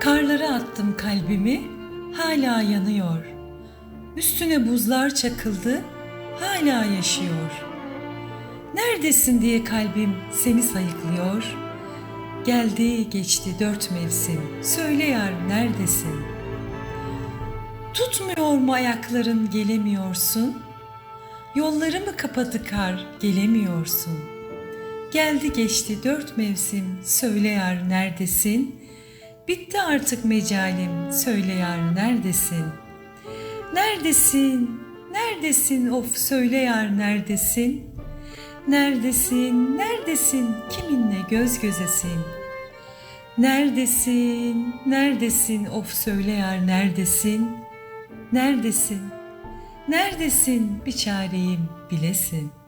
Karlara attım kalbimi, hala yanıyor. Üstüne buzlar çakıldı, hala yaşıyor. Neredesin diye kalbim seni sayıklıyor. Geldi geçti dört mevsim, söyle yar neredesin? Tutmuyor mu ayakların gelemiyorsun? Yolları mı kapadı kar gelemiyorsun? Geldi geçti dört mevsim, söyle yar neredesin? Bitti artık mecalim, söyle yar neredesin? Neredesin, neredesin of söyle yar neredesin? Neredesin, neredesin, kiminle göz gözesin? Neredesin, neredesin of söyle yar neredesin? Neredesin, neredesin bir çareyim bilesin.''